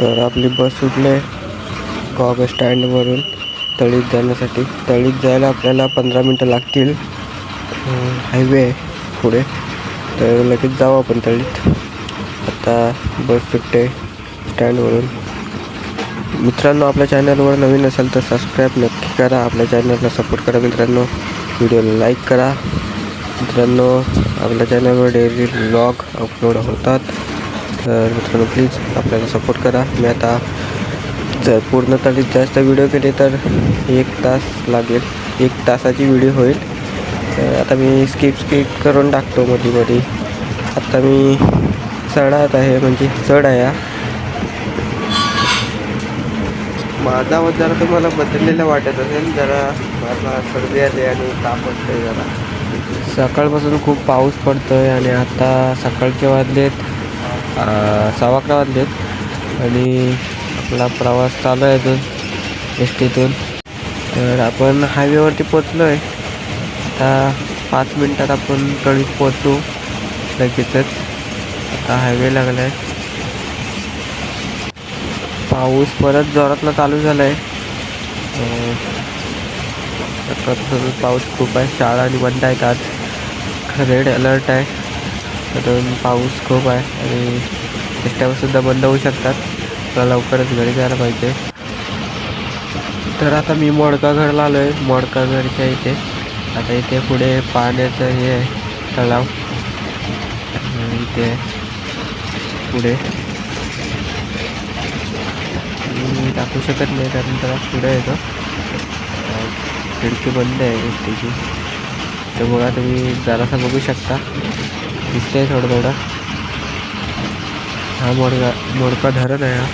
तर आपली बस सुटले कॉग स्टँडवरून तळीत जाण्यासाठी. तळीत जायला आपल्याला पंधरा मिनटं लागतील. हायवे आहे पुढे. तर लगेच जाऊ आपण तळीत. आता बस सुटते स्टँडवरून मित्रांनो आपल्या चॅनलवर नवीन असेल तर सबस्क्राईब नक्की करा. आपल्या चॅनलला सपोर्ट करा मित्रांनो. व्हिडिओला लाईक करा. मित्रांनो आपल्या चॅनलवर डेली ब्लॉग अपलोड होतात. तर मित्रांनो प्लीज आपल्याला सपोर्ट करा. मी आता जर पूर्ण जास्त व्हिडिओ केले तर एक तास लागेल. एक तासाची व्हिडिओ होईल. तर आता मी स्किप स्किप करून टाकतो मध्ये मध्ये आता मी चढात आहे म्हणजे चढ आहे हा. माझा आवाज जरा तुम्हाला बदललेला वाटत असेल जरा मला सर्दी आली आणि ताप वाटतोय जरा. सकाळपासून खूप पाऊस पडतोय आणि आता सकाळचे वाजलेत. सहा अकरा वाजले आणि आपला प्रवास चालू आहे अजून एस टीतून तर आपण हायवेवरती पोचलो आहे आता पाच मिनटात आपण तळीत पोचू लगेचच. आता हायवे लागला आहे पाऊस परत जोरातला चालू झाला आहे पाऊस खूप आहे. शाळा आणि बंद आहेत आज. रेड अलर्ट आहे. कारण पाऊस खूप आहे आणि रस्त्यावरसुद्धा बंद होऊ शकतात. तर लवकरच घरी जायला पाहिजे. तर आता मी मोडकाघरला आलो आहे मोडकाघरच्या इथे. आता इथे पुढे पाण्याचं हे आहे तलाव. इथे पुढे. मी टाकू शकत नाही कारण त्याला पुढे येतो खिडकी बंद आहे एस टीची त्यामुळं तुम्ही जरासा बघू शकता. दिसतंय थोडं थोडं. हा मोडका मोडका धरण आहे हा.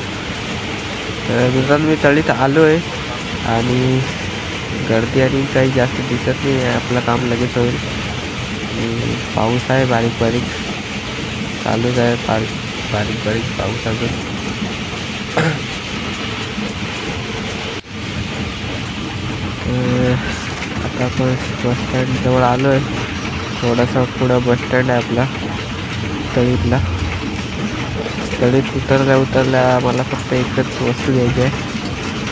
तर मित्रांनो मी तळीत आलो आहे आणि गर्दी आणि काही जास्त दिसत नाही आहे. आपलं काम लगेच होईल. पाऊस आहे बारीक बारीक. चालूच आहे बारीक बारीक बारीक पाऊस अजून. आता आपण बस स्टँडजवळ आलो आहे थोडासा पुढं बस स्टँड आहे आपला. तळीतला. तळीत उतरल्या उतरल्या मला फक्त एकच वस्तू घ्यायची आहे.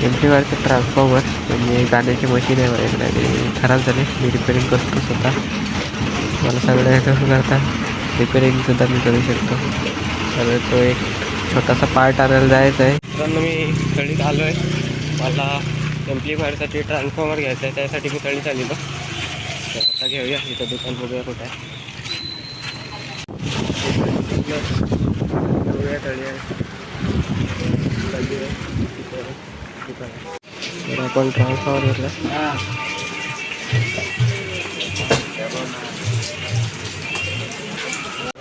एम टी वायरचं ट्रान्सफॉर्मर म्हणजे गाण्याची मशीन आहे माझ्याकडे आणि खराब झाले. मी रिपेअरिंग करतो स्वतः. मला सगळं ह्याचं करता. रिपेअरिंगसुद्धा मी करू शकतो. तर तो एक छोटासा पार्ट आणायला जायचा आहे. मित्रांनो मी तळीत आलो आहे मला एम्प्लिफायरसाठी ट्रान्सफॉर्मर घ्यायचा आहे. त्यासाठी मी तळीत आलेलो तर आता घेऊया. इथं दुकान बघूया कुठं आहे. दुकान तर आपण ट्रान्सफॉर्मर घेतला.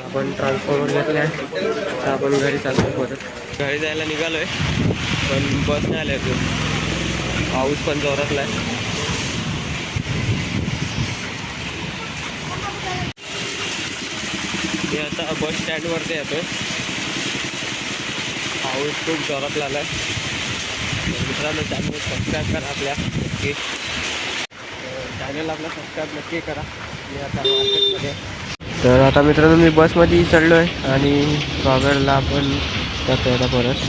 आपण ट्रान्सफॉर्मर घेतला आहे. आपण घरी चालतो परत. घरी जायला निघालो आहे पण बस नाही आल्या पाऊस पण जोरातला आहे. मी आता बस स्टँडवरती येतो पाऊस खूप जोरात लागला आहे मित्रांनो चॅनल सबस्क्राईब करा आपल्या. नक्की. चॅनल आपला सबस्क्राईब नक्की करा. मी आता मार्केटमध्ये तर आता मित्रांनो मी बसमध्ये चढलो आहे आणि गॉगरला आपण जातो आता परत.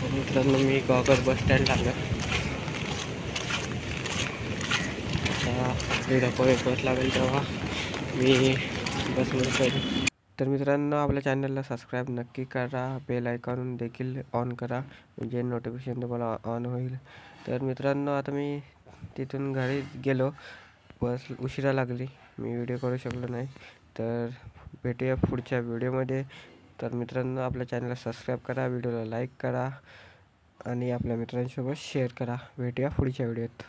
तर मित्रांनो मी गॉगर बस स्टँड लागलो आता एकदा परत बस लागेल तेव्हा. मी बस तर मित्रांनो आपल्या चॅनलला सबस्क्राईब नक्की करा. बेल आयकॉन देखील ऑन करा. म्हणजे नोटिफिकेशन तुम्हाला ऑन होईल. तर मित्रांनो आता मी तिथून घरी गेलो. बस उशिरा लागली. मी व्हिडिओ करू शकलो नाही. तर भेटूया पुढच्या व्हिडिओमध्ये तर मित्रांनो आपल्या चॅनलला सबस्क्राईब करा. व्हिडिओला लाईक करा. आणि आपल्या मित्रांसोबत शेअर करा. भेटूया पुढच्या व्हिडिओत